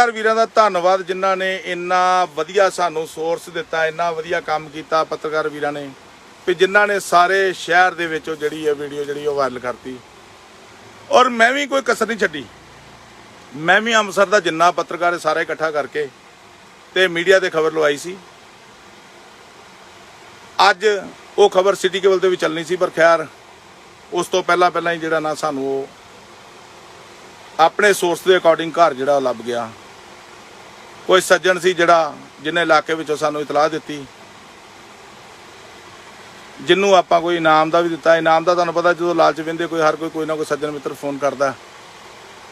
ਪੱਤਰਕਾਰ ਵੀਰਾਂ ਦਾ ਧੰਨਵਾਦ ਜਿਨ੍ਹਾਂ ਨੇ ਇੰਨਾ ਵਧੀਆ ਸਾਨੂੰ ਸੋਰਸ ਦਿੱਤਾ, ਇੰਨਾ ਵਧੀਆ ਕੰਮ ਕੀਤਾ ਪੱਤਰਕਾਰ ਵੀਰਾਂ ਨੇ ਵੀ ਜਿਨ੍ਹਾਂ ਨੇ ਸਾਰੇ ਸ਼ਹਿਰ ਦੇ ਵਿੱਚ ਉਹ ਜਿਹੜੀ ਹੈ ਵੀਡੀਓ ਜਿਹੜੀ ਉਹ ਵਾਇਰਲ ਕਰਤੀ। ਔਰ ਮੈਂ ਵੀ ਕੋਈ ਕਸਰ ਨਹੀਂ ਛੱਡੀ। ਮੈਂ ਵੀ ਅੰਮ੍ਰਿਤਸਰ ਦਾ ਜਿੰਨਾ ਪੱਤਰਕਾਰ ਸਾਰੇ ਇਕੱਠਾ ਕਰਕੇ ਤੇ ਮੀਡੀਆ ਤੇ ਖਬਰ ਲਵਾਈ ਸੀ। ਅੱਜ ਉਹ ਖਬਰ ਸਿਟੀ ਕੇਬਲ ਤੇ ਵੀ ਚੱਲਣੀ ਸੀ, ਪਰ ਖੈਰ ਉਸ ਤੋਂ ਪਹਿਲਾਂ ਪਹਿਲਾਂ ਹੀ ਜਿਹੜਾ ਨਾ ਸਾਨੂੰ ਉਹ ਆਪਣੇ ਸੋਰਸ ਦੇ ਅਕੋਰਡਿੰਗ ਘਰ ਜਿਹੜਾ ਉਹ ਲੱਭ ਗਿਆ। ਕੋਈ ਸੱਜਣ ਸੀ ਜਿਹੜਾ ਜਿਹਨੇ ਇਲਾਕੇ ਵਿੱਚੋਂ ਸਾਨੂੰ ਇਤਲਾਹ ਦਿੱਤੀ। ਜਿੰਨੂੰ ਆਪਾਂ ਕੋਈ ਇਨਾਮ ਦਾ ਵੀ ਦਿੱਤਾ। ਇਨਾਮ ਦਾ ਤੁਹਾਨੂੰ ਪਤਾ ਜਦੋਂ ਲਾਲਚ ਵਿੰਦੇ ਕੋਈ ਹਰ ਕੋਈ ਕੋਈ ਨਾ ਕੋਈ ਸੱਜਣ ਮਿੱਤਰ ਫੋਨ ਕਰਦਾ।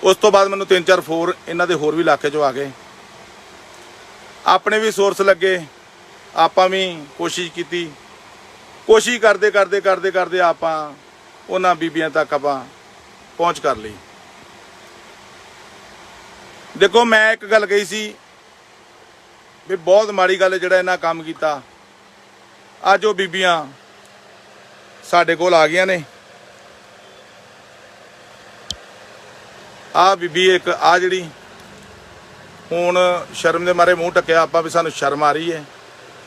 ਉਸ ਤੋਂ ਬਾਅਦ ਮੈਨੂੰ ਤਿੰਨ ਚਾਰ ਫੋਰ ਇਹਨਾਂ ਦੇ ਹੋਰ ਵੀ ਇਲਾਕੇ ਚੋਂ ਆ ਗਏ। ਆਪਣੇ ਵੀ ਸੋਰਸ ਲੱਗੇ। ਆਪਾਂ ਵੀ ਕੋਸ਼ਿਸ਼ ਕੀਤੀ। ਕੋਸ਼ਿਸ਼ ਕਰਦੇ ਕਰਦੇ ਕਰਦੇ ਕਰਦੇ ਆਪਾਂ ਉਹਨਾਂ ਬੀਬੀਆਂ ਤੱਕ ਆਪਾਂ ਪਹੁੰਚ ਕਰ ਲਈ। ਦੇਖੋ ਮੈਂ ਇੱਕ ਗੱਲ ਕਹੀ ਸੀ। ਵੀ ਬਹੁਤ ਮਾੜੀ ਗੱਲ ਜਿਹੜਾ ਇਹਨਾਂ ਕੰਮ ਕੀਤਾ। ਅੱਜ ਉਹ ਬੀਬੀਆਂ ਸਾਡੇ ਕੋਲ ਆ ਗਈਆਂ ਨੇ। ਆ ਬੀਬੀ ਇੱਕ ਆ ਜਿਹੜੀ ਹੁਣ ਸ਼ਰਮ ਦੇ ਮਾਰੇ ਮੂੰਹ ਟੱਕਿਆ, ਆਪਾਂ ਵੀ ਸਾਨੂੰ ਸ਼ਰਮ ਆ ਰਹੀ ਹੈ।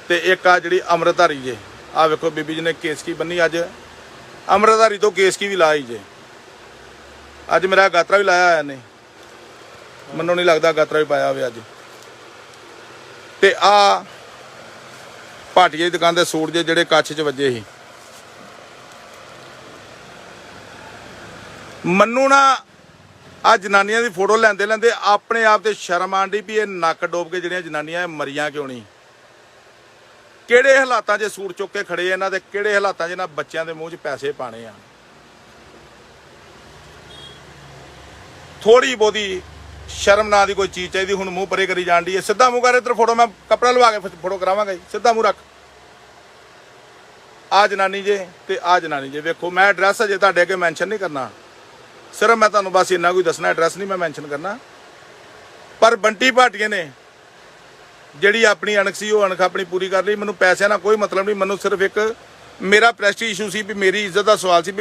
ਤੇ ਇੱਕ ਆ ਜਿਹੜੀ ਅੰਮ੍ਰਿਤਧਾਰੀ ਜੇ ਆ ਵੇਖੋ ਬੀਬੀ ਜੀ ਨੇ ਕੇਸਕੀ ਬੰਨੀ ਅੱਜ। ਅੰਮ੍ਰਿਤਧਾਰੀ ਤੋਂ ਕੇਸਕੀ ਵੀ ਲਾਈ ਜੇ। ਅੱਜ ਮੇਰਾ ਗਾਤਰਾ ਵੀ ਲਾਇਆ ਹੋਇਆ ਨੇ ਮੈਨੂੰ ਨਹੀਂ ਲੱਗਦਾ ਗਾਤਰਾ ਵੀ ਪਾਇਆ ਹੋਵੇ ਅੱਜ। ਤੇ ਆ ਭਾਟੀਏ ਦੀ ਦੁਕਾਨ ਦੇ ਸੂਟ ਜੇ ਜਿਹੜੇ ਕੱਛ 'ਚ ਵੱਜੇ ਸੀ। ਮੰਨੂ ਨਾ ਆ ਜਨਾਨੀਆਂ ਦੀ ਫੋਟੋ ਲੈਂਦੇ ਲੈਂਦੇ ਆਪਣੇ ਆਪ ਤੇ ਸ਼ਰਮ ਆਂਦੀ ਵੀ ਇਹ ਨੱਕ ਡੋਬ ਕੇ ਜਿਹੜੀਆਂ ਜਨਾਨੀਆਂ ਇਹ ਮਰੀਆਂ ਕਿਉਂ ਨਹੀਂ? ਕਿਹੜੇ ਹਾਲਾਤਾਂ 'ਚ ਸੂਟ ਚੁੱਕ ਕੇ ਖੜੇ ਇਹਨਾਂ ਦੇ? ਕਿਹੜੇ ਹਾਲਾਤਾਂ 'ਚ ਇਹਨਾਂ ਬੱਚਿਆਂ ਦੇ ਮੂੰਹ 'ਚ ਪੈਸੇ ਪਾਣੇ ਆ? ਥੋੜੀ ਬੋਦੀ ਸ਼ਰਮ ਨਾਂ ਦੀ ਕੋਈ ਚੀਜ਼ ਚਾਹੀਦੀ, ਹੁਣ ਮੂੰਹ ਪਰੇ ਕਰੀ ਜਾਣ ਦੀ ਹੈ। ਸਿੱਧਾ ਮੂੰਹ ਕਰ, ਇੱਧਰ ਫੋਟੋ ਮੈਂ ਕਪੜਾ ਲਵਾ ਕੇ ਫੋਟੋ ਕਰਾਵਾਂਗਾ ਜੀ ਸਿੱਧਾ ਮੂੰਹ ਰੱਖ। ਆ ਜਨਾਨੀ ਜੇ ਤੇ ਆ ਜਨਾਨੀ ਜੇ। ਵੇਖੋ, ਮੈਂ ਐਡਰੈਸ ਅਜੇ ਤੁਹਾਡੇ ਅੱਗੇ ਮੈਂਸ਼ਨ ਨਹੀਂ ਕਰਨਾ। ਸਿਰਫ ਮੈਂ ਤੁਹਾਨੂੰ ਬਸ ਇੰਨਾ ਕੋਈ ਦੱਸਣਾ ਐਡਰੈਸ ਨਹੀਂ ਮੈਂ ਮੈਂਸ਼ਨ ਕਰਨਾ। ਪਰ ਬੰਟੀ ਭਾਟੀਏ ਨੇ ਜਿਹੜੀ ਆਪਣੀ ਅਣਖ ਸੀ, ਉਹ ਅਣਖ ਆਪਣੀ ਪੂਰੀ ਕਰ ਲਈ। ਮੈਨੂੰ ਪੈਸਿਆਂ ਨਾਲ ਕੋਈ ਮਤਲਬ ਨਹੀਂ। ਮੈਨੂੰ ਸਿਰਫ ਇੱਕ ਮੇਰਾ ਪ੍ਰੈਸਟੀਜ ਇਸ਼ੂ ਸੀ ਵੀ ਮੇਰੀ ਇੱਜ਼ਤ ਦਾ ਸਵਾਲ ਸੀ ਵੀ